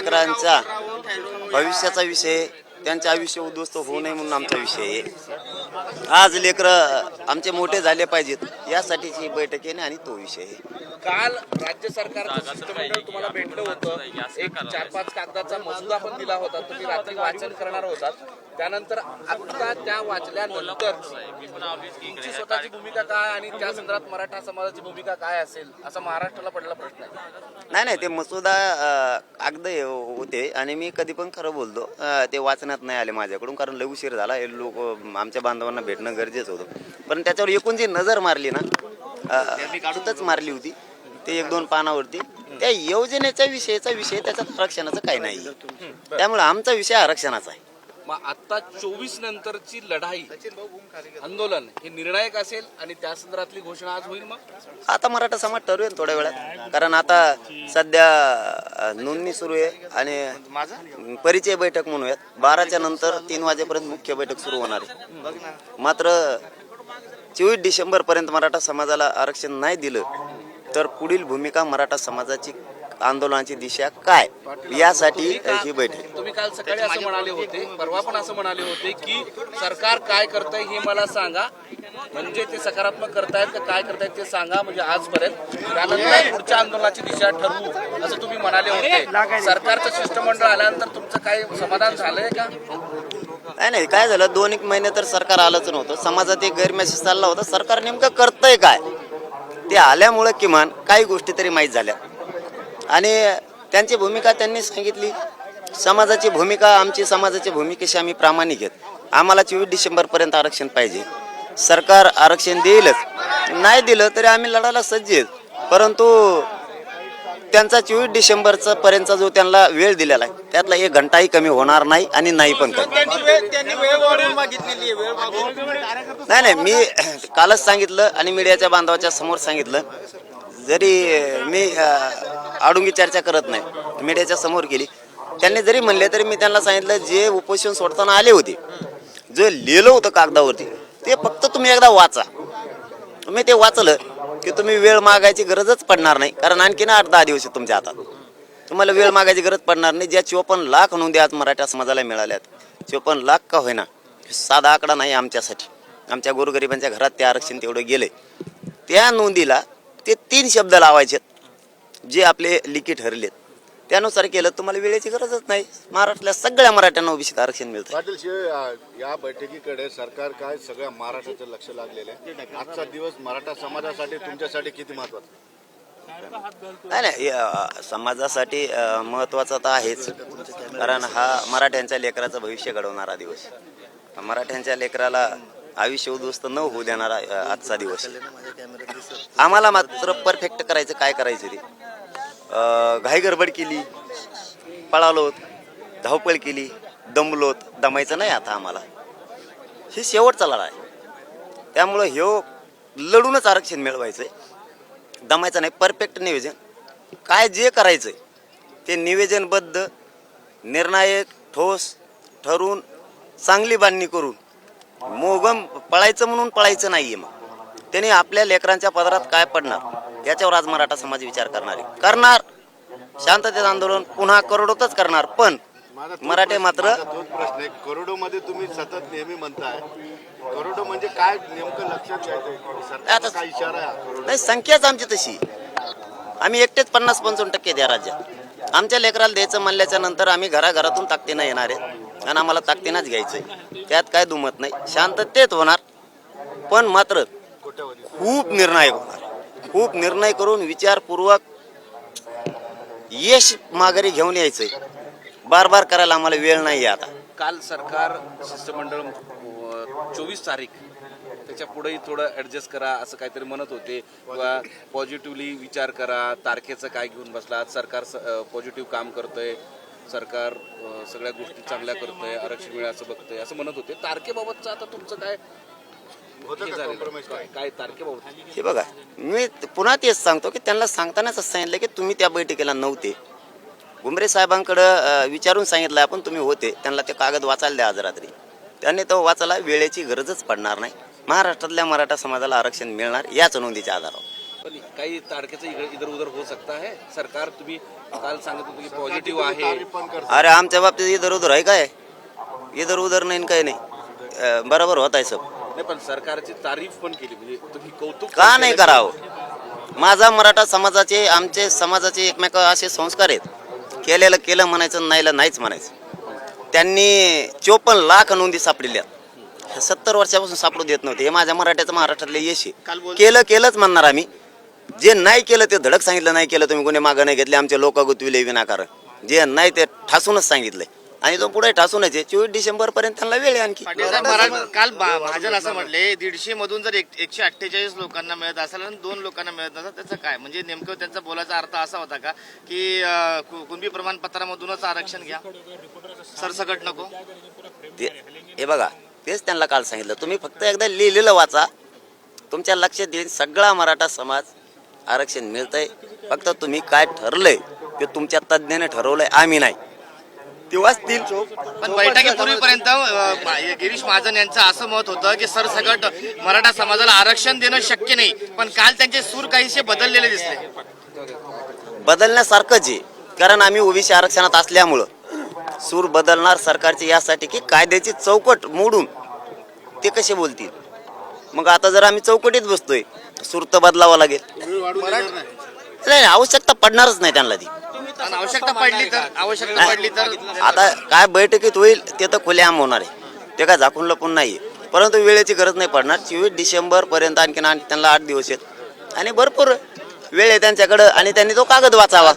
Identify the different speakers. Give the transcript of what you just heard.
Speaker 1: लेकरांचा भविष्याचा विषय त्यांचा आयुष्य उद्ध्वस्त होऊ नये म्हणून आमचा विषय आहे. आज लेकरं आमचे मोठे झाले पाहिजेत. यासाठीची ही बैठक आहे आणि तो विषय आहे.
Speaker 2: काल राज्य सरकारचं शिष्टमंडळ तुम्हाला भेटलं होतं. एक चार पाच कागदाचा मसुदा पण दिला होता. तुम्ही रात्री वाचन करणार होतात. त्यानंतर आता त्या वाचल्यानंतर तुमची स्वतःची भूमिका काय आणि त्या संदर्भात मराठा समाजाची भूमिका काय असेल? असा महाराष्ट्राला पडलेला प्रश्न आहे.
Speaker 1: नाही नाही ते मसुदा कागद होते आणि मी कधी पण खरं बोलतो. ते वाचण्यात नाही आले माझ्याकडून कारण लय उशीर झाला. लोक आमच्या बांधवांना भेटणं गरजेचं होतं. पण त्याच्यावर एकूण जी नजर मारली ना अं, काढूनच मारली होती. ते एक दोन पानावरती. त्या योजनेच्या विषयीचा विषय त्याच्यात आरक्षणाचं काही नाही. त्यामुळे आमचा विषय आरक्षणाचा आहे.
Speaker 2: मग आता चोवीस नंतरची लढाई आंदोलन हे निर्णायक असेल आणि त्या संदर्भातली घोषणा आज होईल मग?
Speaker 1: आता मराठा समाज ठरवेल थोड्या वेळात. कारण आता सध्या नोंदणी सुरू आहे आणि परिचय बैठक म्हणूयात. बाराच्या नंतर तीन वाजेपर्यंत मुख्य बैठक सुरू होणार आहे. मात्र चोवीस डिसेंबर पर्यंत मराठा समाजाला आरक्षण नाही दिलं तर पुढील भूमिका मराठा समाजाची आंदोलनाची दिशा काय? यासाठी ही बैठक.
Speaker 2: तुम्ही काल सकाळी असं म्हणाले होते परवा पण असं म्हणाले होते की सरकार काय करतंय हे मला सांगा. म्हणजे ते सकारात्मक करतायत का काय करतायत ते सांगा म्हणजे आजपर्यंत. त्यानंतर पुढच्या आंदोलनाची दिशा ठरवू असं तुम्ही म्हणाले होते. सरकारचं शिष्टमंडळ आल्यानंतर तुमचं काय समाधान झालंय का?
Speaker 1: नाही नाही काय झालं? दोन एक महिने तर सरकार आलंच नव्हतं. समाजात एक गैरमेसेज चालला होता. सरकार नेमकं करतंय काय? ते आल्यामुळं किमान काही गोष्टी तरी माहीत झाल्या. आणि त्यांची भूमिका त्यांनी सांगितली. समाजाची भूमिका आमची समाजाची भूमिकेशी आम्ही प्रामाणिक आहेत. आम्हाला चोवीस डिसेंबरपर्यंत आरक्षण पाहिजे. सरकार आरक्षण देईलच. नाही दिलं तरी आम्ही लढायला सज्ज आहेत. परंतु त्यांचा चोवीस डिसेंबरचा पर्यंतचा जो त्यांना वेळ दिलेला आहे त्यातला एक घंटाही कमी होणार नाही आणि नाही पण नाही नाही मी कालच सांगितलं आणि मीडियाच्या बांधवाच्या समोर सांगितलं. जरी मी आडुंगी चर्चा करत नाही मीडियाच्या समोर केली त्यांनी जरी म्हणले तरी मी त्यांना सांगितलं जे उपोषण सोडताना आले होते जे लिहिलं होतं कागदावरती ते फक्त तुम्ही एकदा वाचा. तुम्ही ते वाचलं की तुम्ही वेळ मागायची गरजच पडणार नाही कारण आणखीन आठ दहा दिवस तुमच्या हातात. तुम्हाला वेळ मागायची गरज पडणार नाही ज्या चोपन्न लाख नोंदी आज मराठा समाजाला मिळाल्यात चोपन्न लाख का होईना साधा आकडा नाही आमच्यासाठी. आमच्या गोरगरिबांच्या घरात ते आरक्षण तेवढं गेले त्या नोंदीला ते तीन शब्द लावायचे जे आपले लिखी ठरलेत. त्यानुसार केलं तुम्हाला वेळेची गरजच नाही. महाराष्ट्रातल्या सगळ्या मराठ्यांना ओबीसीत आरक्षण मिळतं
Speaker 3: पाटील या बैठकीकडे सरकार काय सगळ्या महाराष्ट्राचं लक्ष लागलेलं आहे? आजचा दिवस मराठा समाजासाठी तुमच्यासाठी किती महत्त्वाचा?
Speaker 1: नाही नाही समाजासाठी अ, महत्त्वाचा तर आहेच. कारण हा मराठ्यांच्या लेकराचं भविष्य घडवणारा दिवस. मराठ्यांच्या लेकराला आयुष्य उद्ध्वस्त न होऊ देणारा आजचा दिवस. आम्हाला मात्र परफेक्ट करायचं काय करायचं ते? घाई गडबड केली पळालोत धावपळ केली दमलोत दमायचं नाही आता आम्हाला. हे शेवटचा लढा आहे. त्यामुळं ह्यो लढूनच आरक्षण मिळवायचं आहे दमायचं नाही परफेक्ट नियोजन. काय जे करायचंय ते नियोजनबद्ध निर्णायक ठोस ठरून चांगली बांधणी करून मोगम पळायचं म्हणून पळायचं नाहीये मग. त्यांनी आपल्या लेकरांच्या पदरात काय पडणार? याच्यावर आज मराठा समाज विचार करणार आहे. करणार. शांततेत आंदोलन पुन्हा करोडोतच करणार पण मराठे मात्र
Speaker 3: प्रश्न आहे. करोडो मध्ये तुम्ही सतत नेहमी म्हणताय. करोडो म्हणजे काय नेमकं लक्षात काय इशारा आहे?
Speaker 1: नाही संख्याच आमची तशी. आम्ही एकटेच पन्नास पंचावन्न टक्के द्या राज्यात. आमच्या लेकराला द्यायचं म्हणल्याच्या नंतर आम्ही घराघरातून ताकदीनं येणार आहे. आणि आम्हाला ताकदीनंच घ्यायचंय. त्यात काय दुमत नाही. शांततेत होणार. पण मात्र खूप निर्णायक होणार. खूप निर्णय करून विचारपूर्वक यश माघारी घेऊन यायचंय. बार बार करायला आम्हाला वेळ नाही आहे आता.
Speaker 2: काल सरकार शिष्टमंडळ चोवीस तारीख त्याच्या पुढेही थोडं ऍडजस्ट करा असं काहीतरी म्हणत होते. किंवा पॉझिटिव्हली विचार करा तारखेचं काय घेऊन बसला सरकार पॉझिटिव्ह काम करतंय. सरकार सगळ्या गोष्टी चांगल्या करतंय आरक्षण मिळेल असं बघतंय असं म्हणत होते. तारखेबाबतचं आता तुमचं काय हे
Speaker 3: काय?
Speaker 2: तारखेबाबत?
Speaker 1: हे बघा मी पुन्हा तेच सांगतो की त्यांना सांगतानाच असं सांगितलं की तुम्ही त्या बैठकीला नव्हते. गुमरे साहेबांकडं विचारून सांगितलं आपण तुम्ही होते. त्यांना ते कागद वाचायला द्या आज रात्री. त्यांनी तो वाचायला वेळेची गरजच पडणार नाही. महाराष्ट्रातल्या मराठा समाजाला आरक्षण मिळणार याच नोंदीच्या आधारावर.
Speaker 2: पण काही तारखेचं इकडे इधर उधर हो सकता है। सरकार तुम्ही काल सांगत होतो की पॉझिटिव्ह आहे.
Speaker 1: अरे आमच्या बाबतीत इधर उधर आहे काय? इधर उधर नाही न काही नाही. अं, बरोबर होत आहे सब.
Speaker 2: नाही पण सरकारची तारीफ पण केली म्हणजे तुम्ही कौतुक
Speaker 1: का नाही. करावं? माझा मराठा समाजाचे आमचे समाजाचे एकमेक असे संस्कार आहेत. केलेलं केलं म्हणायचं नाहीला नाहीच म्हणायचं. त्यांनी चोपन्न लाख नोंदी सापडलेल्या ह्या सत्तर वर्षापासून सापडू देत नव्हते. हे माझ्या मराठ्याचं महाराष्ट्रातले यश आहे. केलं केलंच म्हणणार आम्ही. जे नाही केलं ते धडक सांगितलं नाही केलं तुम्ही कोणी मागं नाही घेतले आमचे लोक गुतविले विनाकारण. जे नाही ते ठासूनच सांगितलंय आणि तो पुढे ठासूनच आहे. चोवीस डिसेंबर पर्यंत त्यांना वेळ आहे आणखी.
Speaker 4: पाटील साहेब, मरा- काल भा- महाजन असं म्हटले दीडशे मधून जर एक- एकशे अठ्ठेचाळीस लोकांना मिळत असेल आणि दोन लोकांना मिळत नसेल त्याचं काय? म्हणजे नेमकं त्यांचा बोलायचा अर्थ असा होता का की अं, कु- कुणबी प्रमाणपत्रामधूनच आरक्षण घ्या. सरसकट नको.
Speaker 1: ते हे बघा तेच त्यांना काल सांगितलं. तुम्ही फक्त एकदा लिहिलेलं वाचा. तुमच्या लक्षात येईल सगळा मराठा समाज आरक्षण मिळतंय. फक्त तुम्ही काय ठरलंय ते तुमच्या तज्ज्ञाने ठरवलंय आम्ही नाही. ते वाचतील
Speaker 4: पण बैठकीपूर्वीपर्यंत अं, गिरीश महाजन यांचं असं मत होतं की सरसकट मराठा समाजाला आरक्षण देणं शक्य नाही पण काल त्यांचे सूर काहीसे बदललेले दिसले.
Speaker 1: बदलण्यासारखंच आहे. कारण आम्ही ओबीसी आरक्षणात असल्यामुळं सूर बदलणार सरकारचे यासाठी की कायद्याची चौकट मोडून ते कसे बोलतील? मग आता जर आम्ही चौकटीत बसतोय सूर तर बदलावा लागेल.
Speaker 3: नाही
Speaker 1: आवश्यकता पडणारच नाही त्यांना ती.
Speaker 4: आवश्यकता पडली तर आवश्यकता पडली तर
Speaker 1: आता काय बैठकीत होईल ते तर खुलेआम होणार आहे. ते काय झाकून लपून नाही परंतु वेळेची गरज नाही पडणार. चोवीस डिसेंबर पर्यंत आणखीन आण- त्यांना आठ दिवस आहेत. आणि भरपूर वेळ आहे त्यांच्याकडं आणि त्यांनी तो कागद वाचावा.